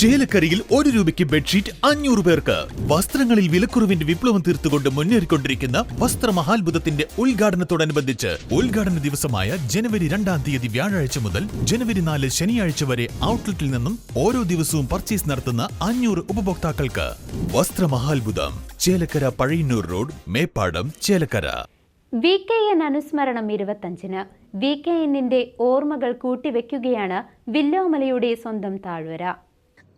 ചേലക്കരയിൽ ഒരു രൂപയ്ക്ക് ബെഡ്ഷീറ്റ് അഞ്ഞൂറ് പേർക്ക്. വസ്ത്രങ്ങളിൽ വിലക്കുറവിന്റെ വിപ്ലവം തീർത്തുകൊണ്ട് മുന്നേറിക്കൊണ്ടിരിക്കുന്ന വസ്ത്രമഹാത്ഭുതത്തിന്റെ ഉദ്ഘാടനത്തോടനുബന്ധിച്ച് ഉദ്ഘാടന ദിവസമായ ജനുവരി രണ്ടാം തീയതി വ്യാഴാഴ്ച മുതൽ ജനുവരി നാല് ശനിയാഴ്ച വരെ ഔട്ട്ലെറ്റിൽ നിന്നും ഓരോ ദിവസവും പർച്ചേസ് നടത്തുന്ന അഞ്ഞൂറ് ഉപഭോക്താക്കൾക്ക്. വസ്ത്രമഹാത്ഭുതം Chelakkara Pazhayannur road Meppadam Chelakkara. V K N അനുസ്മരണം ഇരുപത്തഞ്ചിന്. വി കെ എന്നിന്റെ ഓർമ്മകൾ കൂട്ടിവെക്കുകയാണ് വില്ലോമലയുടെ സ്വന്തം താഴ്വര.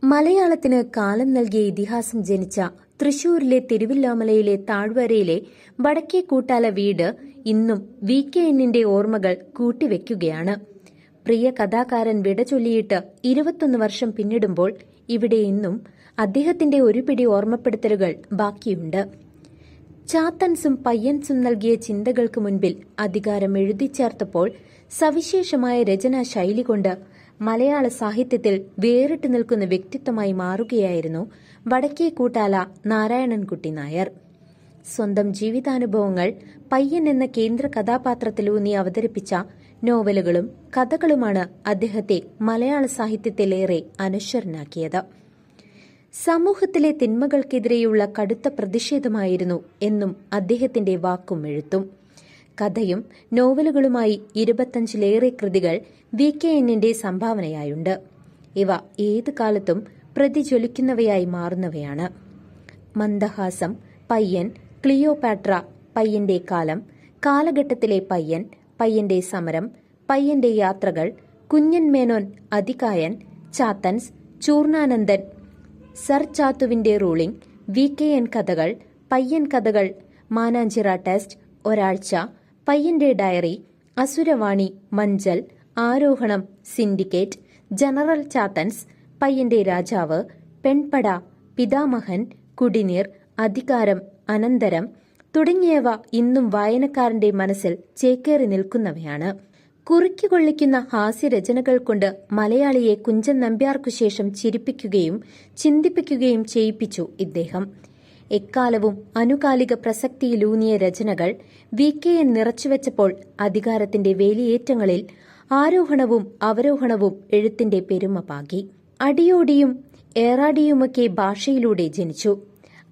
മലയാളത്തിന് കാലം നൽകിയ ഇതിഹാസം ജനിച്ച തൃശൂരിലെ തിരുവില്ലാമലയിലെ താഴ്വരയിലെ വടക്കേ കൂട്ടാല വീട് ഇന്നും വി കെ എന്നിന്റെ ഓർമ്മകൾ കൂട്ടിവെക്കുകയാണ്. പ്രിയ കഥാകാരൻ വിട ചൊല്ലിയിട്ട് ഇരുപത്തൊന്ന് വർഷം പിന്നിടുമ്പോൾ ഇവിടെ ഇന്നും അദ്ദേഹത്തിന്റെ ഒരു പിടി ഓർമ്മപ്പെടുത്തലുകൾ ബാക്കിയുണ്ട്. ചാത്തൻസും പയ്യൻസും നൽകിയ ചിന്തകൾക്ക് മുൻപിൽ അധികാരം എഴുതിച്ചേർത്തപ്പോൾ സവിശേഷമായ രചനാ ശൈലി കൊണ്ട് മലയാള സാഹിത്യത്തിൽ വേറിട്ട് നിൽക്കുന്ന വ്യക്തിത്വമായി മാറുകയായിരുന്നു വടക്കേ കൂട്ടാല നാരായണൻകുട്ടി നായർ. സ്വന്തം ജീവിതാനുഭവങ്ങൾ പയ്യൻ എന്ന കേന്ദ്ര കഥാപാത്രത്തിലൂന്നി അവതരിപ്പിച്ച നോവലുകളും കഥകളുമാണ് അദ്ദേഹത്തെ മലയാള സാഹിത്യത്തിലേറെ അനശ്വരനാക്കിയത്. സമൂഹത്തിലെ തിന്മകൾക്കെതിരെയുള്ള കടുത്ത പ്രതിഷേധമായിരുന്നു എന്നും അദ്ദേഹത്തിന്റെ വാക്കും എഴുത്തും. കഥയും നോവലുകളുമായി ഇരുപത്തഞ്ചിലേറെ കൃതികൾ വി കെ എന്നിന്റെ സംഭാവനയായുണ്ട്. ഇവ ഏത് കാലത്തും പ്രതിജ്വലിക്കുന്നവയായി മാറുന്നവയാണ്. മന്ദഹാസം പയ്യൻ ക്ലിയോപാട്ര പയ്യന്റെ കാലം കാലഘട്ടത്തിലെ പയ്യൻ പയ്യന്റെ സമരം പയ്യന്റെ യാത്രകൾ കുഞ്ഞൻ മേനോൻ അതികായൻ ചാത്തൻസ് ചൂർണാനന്ദൻ സർ ചാത്തുവിന്റെ റൂളിംഗ് വി കെ എൻ കഥകൾ പയ്യൻ കഥകൾ മാനാഞ്ചിറ ടെസ്റ്റ് ഒരാഴ്ച പയ്യന്റെ ഡയറി അസുരവാണി മഞ്ചൽ ആരോഹണം സിൻഡിക്കേറ്റ് ജനറൽ ചാത്തൻസ് പയ്യന്റെ രാജാവ് പെൺപട പിതാമഹൻ കുടിനീർ അധികാരം അനന്തരം തുടങ്ങിയവ ഇന്നും വായനക്കാരന്റെ മനസ്സിൽ ചേക്കേറി നിൽക്കുന്നവയാണ്. കുറുക്കൊള്ളിക്കുന്ന ഹാസ്യരചനകൾ കൊണ്ട് മലയാളിയെ കുഞ്ചൻ നമ്പ്യാർക്കു ശേഷം ചിരിപ്പിക്കുകയും ചിന്തിപ്പിക്കുകയും ചെയ്യിപ്പിച്ചു ഇദ്ദേഹം. എക്കാലവും അനുകാലിക പ്രസക്തിയിലൂന്നിയ രചനകൾ വി കെ എൻ നിറച്ചുവെച്ചപ്പോൾ അധികാരത്തിന്റെ വേലിയേറ്റങ്ങളിൽ ആരോഹണവും അവരോഹണവും എഴുത്തിന്റെ പെരുമ പാകി. അടിയോടിയും ഏറാടിയുമൊക്കെ ഭാഷയിലൂടെ ജനിച്ചു.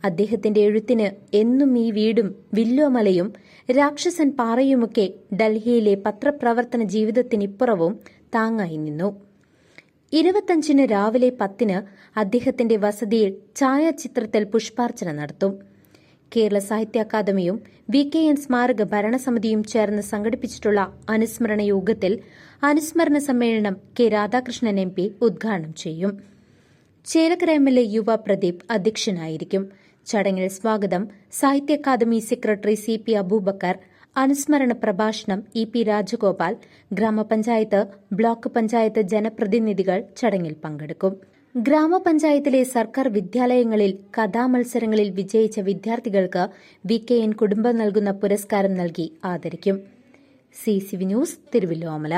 അദ്ദേഹത്തിന്റെ എഴുത്തിന് എന്നും ഈ വീടും വില്ലോമലയും രാക്ഷസൻ പാറയുമൊക്കെ ഡൽഹിയിലെ പത്രപ്രവർത്തന ജീവിതത്തിനിപ്പുറവും താങ്ങായി നിന്നു. ഇരുപത്തഞ്ചിന് രാവിലെ പത്തിന് അദ്ദേഹത്തിന്റെ വസതിയിൽ ഛായാചിത്രത്തിൽ പുഷ്പാർച്ചന നടത്തും. കേരള സാഹിത്യ അക്കാദമിയും വി കെ എൻ സ്മാരക ഭരണസമിതിയും ചേർന്ന് സംഘടിപ്പിച്ചിട്ടുള്ള അനുസ്മരണ യോഗത്തിൽ അനുസ്മരണ സമ്മേളനം കെ രാധാകൃഷ്ണൻ എം പി ഉദ്ഘാടനം ചെയ്യും. ചേലക്കര എം എൽ എ യുവ പ്രദീപ് അധ്യക്ഷനായിരിക്കും. ചടങ്ങിൽ സ്വാഗതം സാഹിത്യ academy secretary C P Aboobacker അനുസ്മരണ പ്രഭാഷണം ഇ പി രാജഗോപാൽ ഗ്രാമപഞ്ചായത്ത് ബ്ലോക്ക് പഞ്ചായത്ത് ജനപ്രതിനിധികൾ ചടങ്ങിൽ പങ്കെടുക്കും. ഗ്രാമപഞ്ചായത്തിലെ സർക്കാർ വിദ്യാലയങ്ങളിൽ കഥാമത്സരങ്ങളിൽ വിജയിച്ച വിദ്യാർത്ഥികൾക്ക് വി കെ എൻ കുടുംബം നൽകുന്ന പുരസ്കാരം നൽകി ആദരിക്കും. C C V news Thiruvillwamala